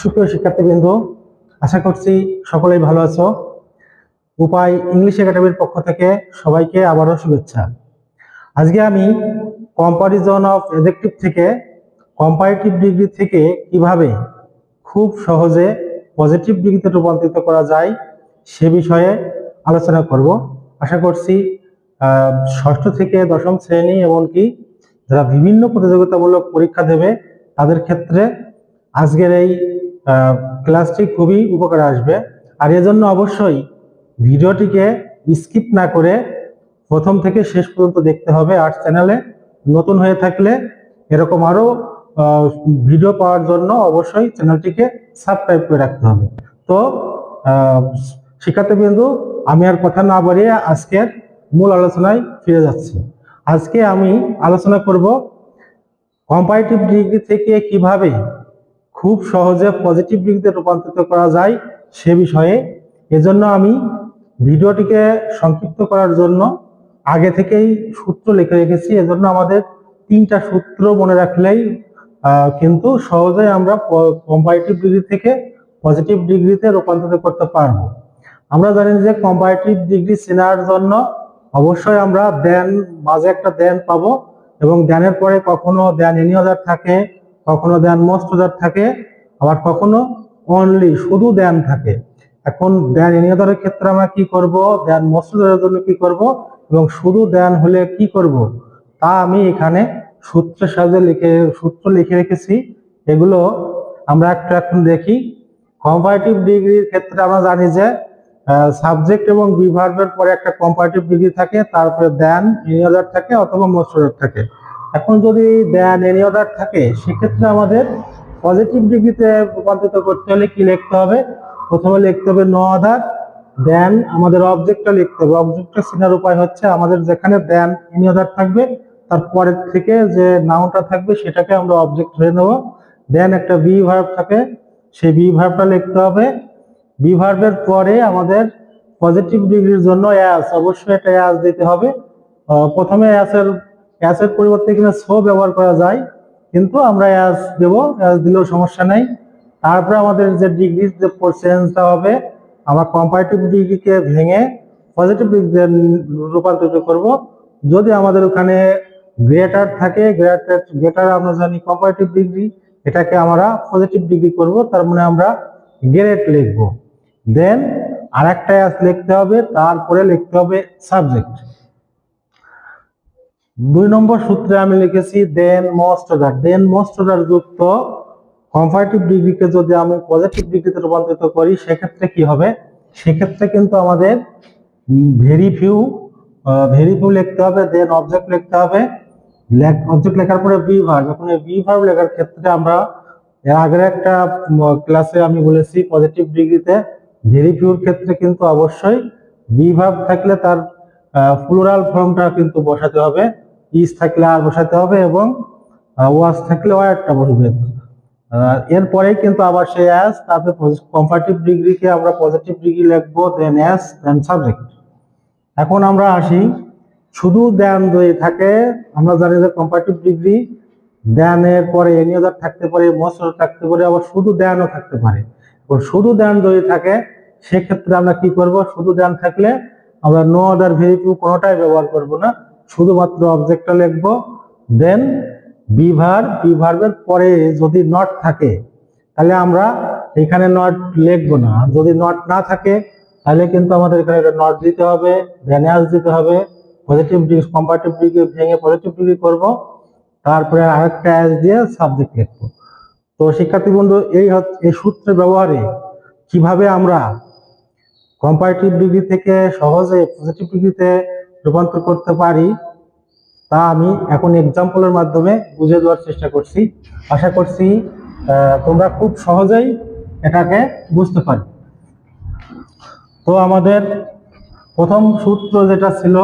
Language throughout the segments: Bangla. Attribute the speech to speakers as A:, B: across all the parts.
A: সুপ্রিয় শিক্ষার্থীবৃন্দ, আশা করছি সকলেই ভালো আছো। উপায় ইংলিশ একাডেমির পক্ষ থেকে সবাইকে আবারও শুভেচ্ছা। আজকে আমি কম্পারিজন অফ এজেক্টিভ থেকে কম্পারেটিভ ডিগ্রি থেকে কীভাবে খুব সহজে পজিটিভ ডিগ্রিতে রূপান্তরিত করা যায় সে বিষয়ে আলোচনা করব। আশা করছি ষষ্ঠ থেকে দশম শ্রেণি এমনকি যারা বিভিন্ন প্রতিযোগিতামূলক পরীক্ষা দেবে, তাদের ক্ষেত্রে আজকের এই ক্লাসটি খুবই উপকারে আসবে। আর এজন্য অবশ্যই ভিডিওটিকে স্কিপ না করে প্রথম থেকে শেষ পর্যন্ত দেখতে হবে। আর চ্যানেলে নতুন হয়ে থাকলে এরকম আরও আহ, ভিডিও পাওয়ার জন্য অবশ্যই চ্যানেলটিকে সাবস্ক্রাইব করে রাখতে হবে। তো আহ, শিক্ষার্থীবৃন্দু আমি আর কথা না বাড়িয়ে আজকের মূল আলোচনায় ফিরে যাচ্ছি। আজকে আমি আলোচনা করব কম্পারেটিভ ডিগ্রি থেকে কীভাবে খুব সহজে পজিটিভ ডিগ্রিতে রূপান্তরিত করা যায় সে বিষয়ে। এজন্য আমি ভিডিওটিকে সংক্ষিপ্ত করার জন্য আগে থেকেই সূত্র লিখে রেখেছি। এজন্য আমাদের তিনটা সূত্র মনে রাখলেই কিন্তু সহজেই আমরা কম্পারেটিভ ডিগ্রি থেকে পজিটিভ ডিগ্রিতে রূপান্তরিত করতে পারব। আমরা জানি যে কম্পারেটিভ ডিগ্রি চেনার জন্য অবশ্যই আমরা দেন মাঝে একটা দেন পাবো এবং দেনের পরে কখনো দেন এনি অর্ডার থাকে কখনো দেন অর্ডার থাকে, আবার কখনো অনলি শুধু দেন থাকে। এখন দেন এনি অর্ডারের ক্ষেত্রে আমরা কি করব? দেন মোস্ট অর্ডারের জন্য কি করব? এবং শুধু দেন হলে কি করব? তা আমি এখানে সূত্রের সাহায্যে লিখে, সূত্র লিখে রেখেছি। এগুলো আমরা একটা এখন দেখি। কম্পারেটিভ ডিগ্রির ক্ষেত্রে আমরা জানি যে সাবজেক্ট এবং বিভার্বের পরে একটা কম্পারেটিভ ডিগ্রি থাকে, তারপরে দেন এনি অর্ডার থাকে অথবা মোস্ট অর্ডার থাকে। এখন যদি দেন এনি অর্ডার থাকে, সেক্ষেত্রে আমাদের পজিটিভ ডিগ্রিতে রূপান্তরিত করতে হলে কি লিখতে হবে? প্রথমে লিখতে হবে নো অর্ডার দেন আমাদের অবজেক্টটা লিখতে হবে। অবজেক্টটা চেনার উপায় হচ্ছে আমাদের যেখানে দেন এনি অর্ডার থাকবে, তার পরের থেকে যে নাউনটা থাকবে, সেটাকে আমরা অবজেক্ট ধরে নেব। দেন একটা বি ভার্ব থাকে, সেই বি ভার্বটা লিখতে হবে। বি ভার্বের পরে আমাদের পজিটিভ ডিগ্রির জন্য অ্যাস অবশ্যই একটা অ্যাস দিতে হবে। প্রথমে অ্যাসের অ্যাসের পরিবর্তে কিনা সো ব্যবহার করা যায়, কিন্তু আমরা অ্যাস দেবো অ্যাস দিলেও সমস্যা নেই। তারপরে আমাদের যে ডিগ্রি যে চেঞ্জটা হবে, আমরা কম্পারেটিভ ডিগ্রিকে ভেঙে পজিটিভ ডিগ্রি রূপান্তরিত করব। যদি আমাদের ওখানে গ্রেটার থাকে গ্রেটার গ্রেটার আমরা জানি কম্পারেটিভ ডিগ্রি এটাকে আমরা পজিটিভ ডিগ্রি করব, তার মানে আমরা গ্রেট লিখব। দেন আর একটা অ্যাস লিখতে হবে, তারপরে লিখতে হবে সাবজেক্ট দুই নম্বর সূত্রে আমি লিখেছি, then most order then most order যুক্ত কম্পারেটিভ ডিগ্রিকে যদি আমি পজিটিভ ডিগ্রিতে রূপান্তরিত করি, সেক্ষেত্রে কি হবে? সেক্ষেত্রে কিন্তু আমাদের ভেরি ফিউ ভেরি ফিউ লিখতে হবে দেন অবজেক্ট লিখতে হবে। অবজেক্ট লেখার পরে বি ভার্ব এখন বি ভার্ব লেখার ক্ষেত্রে আমরা এর আগের একটা ক্লাসে আমি বলেছি পজিটিভ ডিগ্রিতে ভেরি ফিউর ক্ষেত্রে কিন্তু অবশ্যই বি ভার্ব থাকলে তার প্লুরাল ফর্মটা কিন্তু বসাতে হবে। ইজ থাকলে আর বসাতে হবে এবং ওয়াজ থাকলে ওয়া একটা বসবে। আহ, এরপরেই কিন্তু আবার সেই অ্যাস তারপরে কম্পারেটিভ ডিগ্রিকে আমরা পজিটিভ ডিগ্রি লিখব দেন অ্যাস দেন সাবজেক্ট এখন আমরা আসি শুধু দেন যদি থাকে আমরা জানি যে কম্পারেটিভ ডিগ্রি দেনের পরে এনি অর্ডার থাকতে পারে মোস্ট থাকতে পারে আবার শুধু দেনও থাকতে পারে। শুধু দেন যদি থাকে সেক্ষেত্রে আমরা কি করব? শুধু দেন থাকলে আমরা নো অর্ডার ভেরিফিউ কোনোটাই ব্যবহার করব না। শুধুমাত্র অবজেক্টটা লিখব দেন বিভার বিভার্বের পরে যদি নট থাকে, তাহলে আমরা এখানে নট লিখব না। যদি নট না থাকে, তাহলে কিন্তু আমাদের এখানে নট দিতে হবে ভ্যানিয়াস দিতে হবে পজিটিভ ডিগ্রি কম্পারেটিভ ডিগ্রি ভেঙে পজিটিভ ডিগ্রি করব, তারপরে আরেকটা অ্যাজ দিয়ে সাবজেক্ট লিখব। তো শিক্ষার্থী বন্ধু, এই এই সূত্রের ব্যবহারে কীভাবে আমরা কম্পারেটিভ ডিগ্রি থেকে সহজে পজিটিভ ডিগ্রিতে রূপান্তর করতে পারি, তা আমি এখন এক্সাম্পলের মাধ্যমে বুঝে দেওয়ার চেষ্টা করছি। আশা করছি তোমরা খুব সহজেই এটাকে বুঝতে পারি তো আমাদের প্রথম সূত্র যেটা ছিল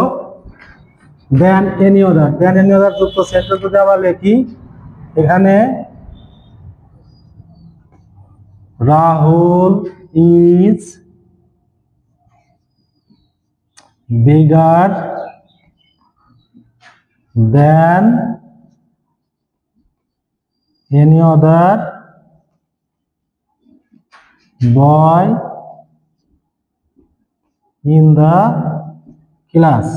A: then any order then any order যুক্ত সেন্টেন্স যদি আমরা লিখি, এখানে Rahul is bigger than any other boy in the class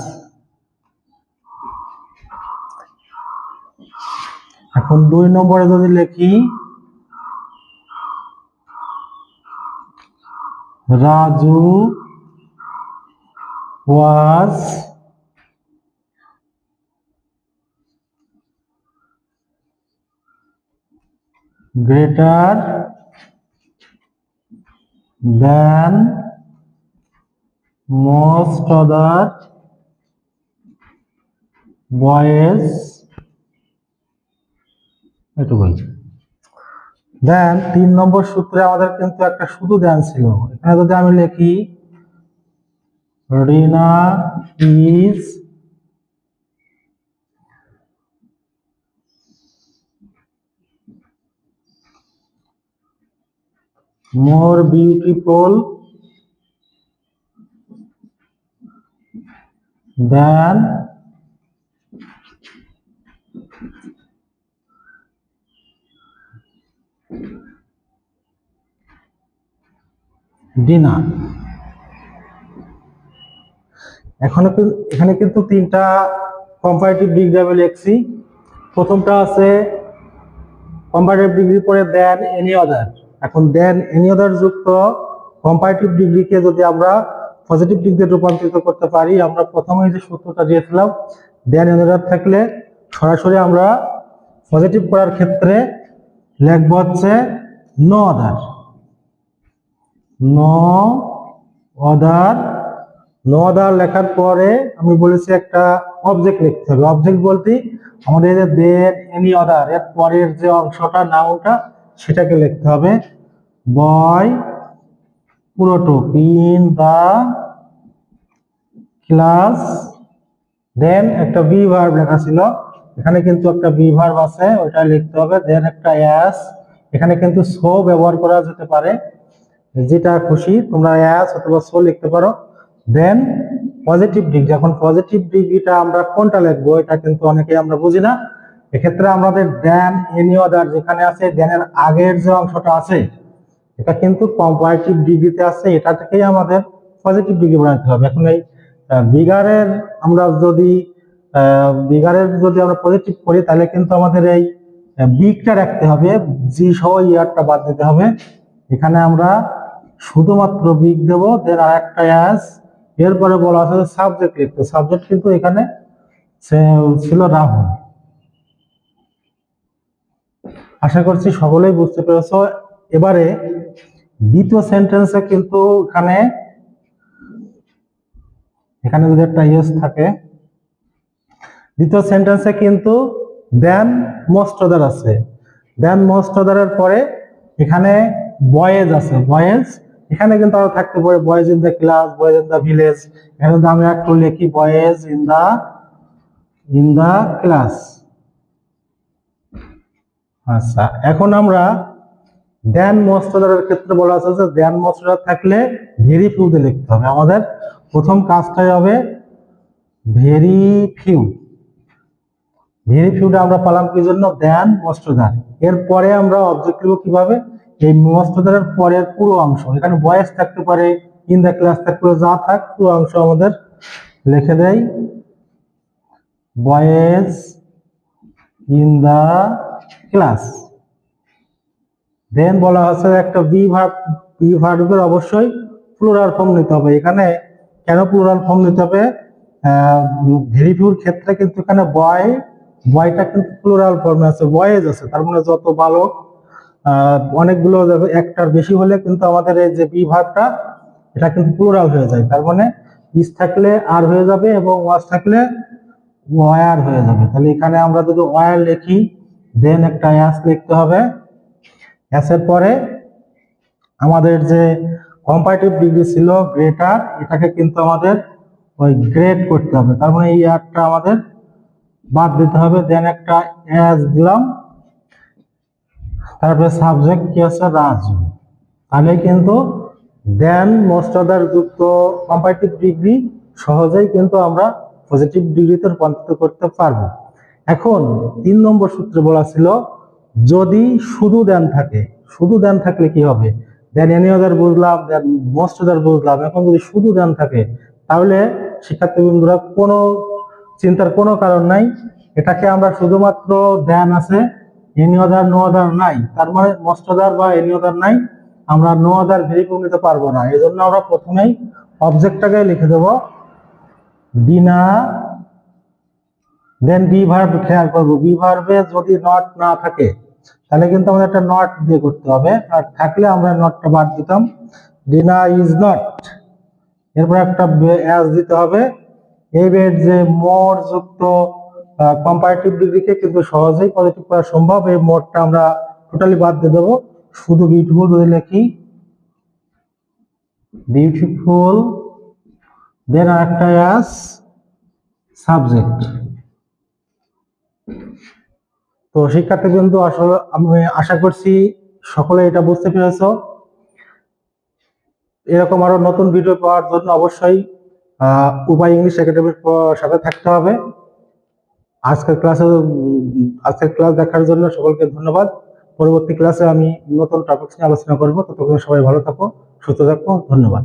A: এখন দুই নম্বরে যদি লিখি রাজু ওয়াজ greater than most other boys এটুকুই দেন তিন নম্বর সূত্রে আমাদের কিন্তু একটা শুধু দেন ছিল। এখানে যদি আমি লিখি, Rina is more beautiful than dinner এখন এখানে কিন্তু তিনটা কম্পারেটিভ ডিগ্রি লিখছি। প্রথমটা আছে কম্পারেটিভ ডিগ্রি পরে দেন এনি আদার এখন দেন এনি আদার যুক্ত কম্পারেটিভ ডিগ্রিকে যদি আমরা পজিটিভ ডিগ্রিতে রূপান্তরিত করতে পারি, আমরা প্রথমেই যে সূত্রটা দিয়েছিলাম দেন এনি আদার থাকলে সরাসরি আমরা পজিটিভ করার ক্ষেত্রে লিখব হচ্ছে no other no other no other লেখার পরে আমি বলেছি একটা অবজেক্ট লিখতে হবে। অবজেক্ট বলতে আমাদের যে দেন এনি অদার এর পরের যে অংশটা নাউনটা সেটাকে লিখতে হবে। বয় পুরোটুক ইন দা ক্লাস। দেন একটা বি ভার্ব লেখা ছিল। এখানে কিন্তু একটা বি ভার্ব আছে, ওইটা লিখতে হবে। দেন একটা অ্যাস এখানে কিন্তু সো ব্যবহার করা যেতে পারে। যেটা খুশি, তোমরা অ্যাস অথবা সো লিখতে পারো। দেন পজিটিভ ডিগ্রি এখন পজিটিভ ডিগ্রিটা আমরা কোনটা লিখব, এটা কিন্তু অনেকে আমরা বুঝি না। এক্ষেত্রে আমাদের দেন এনি অদার যেখানে আছে দেনের আগের যে অংশটা আছে এটা কিন্তু কম্পারেটিভ ডিগ্রিতে আছে, এটা থেকেই আমাদের পজিটিভ ডিগ্রি বানাতে হবে। এখন এই বিগারের আমরা যদি বিগারের যদি আমরা পজিটিভ করি, তাহলে কিন্তু আমাদের এই বিগটা রাখতে হবে জি সহ ইয়ারটা বাদ দিতে হবে। এখানে আমরা শুধুমাত্র বিগ দেব দেন আর একটা অ্যাস এরপরে বলা আছে সাবজেক্ট লিখতে। সাবজেক্ট কিন্তু এখানে ছিল রাহুল। আশা করছি সকলেই বুঝতে পেরেছ। এবারে দ্বিতীয় সেন্টেন্সে কিন্তু এখানে এখানে যদি একটা ইয়েস থাকে, দ্বিতীয় সেন্টেন্সে কিন্তু দেন মোস্ট অদার আছে। দেন মোস্ট অদারের পরে এখানে বয়েজ আছে। বয়েজ এখানে কিন্তু আরও থাকতে পারে boys in the class boys in the village এখানে কিন্তু আমরা একটু লিখি boys in the in the class আচ্ছা এখন আমরা দেন মস্তদারের ক্ষেত্রে বলা আছে যে দেন মস্তদার থাকলে ভেরি ফিউতে লিখতে হবে। আমাদের প্রথম কাজটাই হবে ভেরি ফিউ। ভেরি ফিউটা আমরা পালাম কি জন্য? দেন মস্তদার এরপরে আমরা অবজেক্ট লিখব কীভাবে? এই মস্তদারের পরের পুরো অংশ। এখানে বয়েস থাকতে পারে ইন দ্য ক্লাস থাকতে পারে, যা থাক, পুরো অংশ আমাদের লিখে দেয়। Boys in the class then বলা হচ্ছে একটা বি ভার্ব বি ভার্বের অবশ্যই প্লুরাল ফর্ম নিতে হবে। এখানে কেন প্লুরাল ফর্ম নিতে হবে? ভেরিফিউর ক্ষেত্রে কিন্তু এখানে বয় বয়টা কিন্তু প্লুরাল ফর্মে আছে বয়েজ আছে তার মানে যত বালক অনেকগুলো একটার বেশি হলে কিন্তু আমাদের এই যে বি ভার্বটা এটা কিন্তু প্লুরাল হয়ে যায়। তার মানে ইস থাকলে আর হয়ে যাবে এবং ওয়াজ থাকলে ওয়ার হয়ে যাবে। তাহলে এখানে আমরা যদি ওয়ার লিখি দেন একটা অ্যাস লিখতে হবে। অ্যাসের পরে আমাদের যে কম্পারেটিভ ডিগ্রি ছিল গ্রেটার এটাকে কিন্তু আমাদের ওই গ্রেড করতে হবে। তার মানে এই ইয়ারটা আমাদের বাদ দিতে হবে। দেন একটা অ্যাস দিলাম। তারপরে সাবজেক্ট কি আছে? রাজু। তাহলে কিন্তু দেন মোস্ট অদার যুক্ত কম্পারেটিভ ডিগ্রি সহজেই কিন্তু আমরা পজিটিভ ডিগ্রিতে রূপান্তরিত করতে পারব। এখন তিন নম্বর সূত্রে বলা ছিল যদি শুধু দেন থাকে, শুধু দেন থাকলে কি হবে? দেন এনি আদার বুঝলাম দেন মোস্ট আদার বুঝলাম এখন যদি শুধু দেন থাকে, তাহলে শিক্ষার্থী বন্ধুরা কোনো চিন্তার কোনো কারণ নাই। এটাকে আমরা শুধুমাত্র দেন আছে এনি আদার নো আদার নাই। তার মানে মোস্ট আদার বা এনি আদার নাই। আমরা নো আদার ভেরিফিউ নিতে পারব না। এই জন্য আমরা প্রথমেই অবজেক্টটাকে লিখে দেবো। ডিনা দেন বি ভার্ব খেয়াল করব। বি ভার্বে যদি নট না থাকে তাহলে কিন্তু আমাদের একটা নট দিয়ে করতে হবে। আর থাকলে আমরা নটটা বাদ দিতাম। ডিনা ইজ নট এরপর একটা অ্যাজ দিতে হবে। এই বেড যে মোর যুক্ত কম্পারেটিভ ডিগ্রিকে কিন্তু সহজেই পজিটিভ করা সম্ভব। এই মোডটা আমরা টোটালি বাদ দিয়ে দেবো। শুধু বিউটিফুল যদি লিখি। বিউটিফুল দেন আরেকটা অ্যাজ সাবজেক্ট তো শিক্ষার্থী বিন্দু আসলে আমি আশা করছি সকলে এটা বুঝতে পেরেছ। এরকম আরও নতুন ভিডিও পাওয়ার জন্য অবশ্যই উপায় ইংলিশ একাডেমির সাথে থাকতে হবে। আজকের ক্লাসে আজকের ক্লাস দেখার জন্য সকলকে ধন্যবাদ। পরবর্তী ক্লাসে আমি নতুন টপিক নিয়ে আলোচনা করব। ততক্ষণ সবাই ভালো থাকো, সুস্থ থাকো, ধন্যবাদ।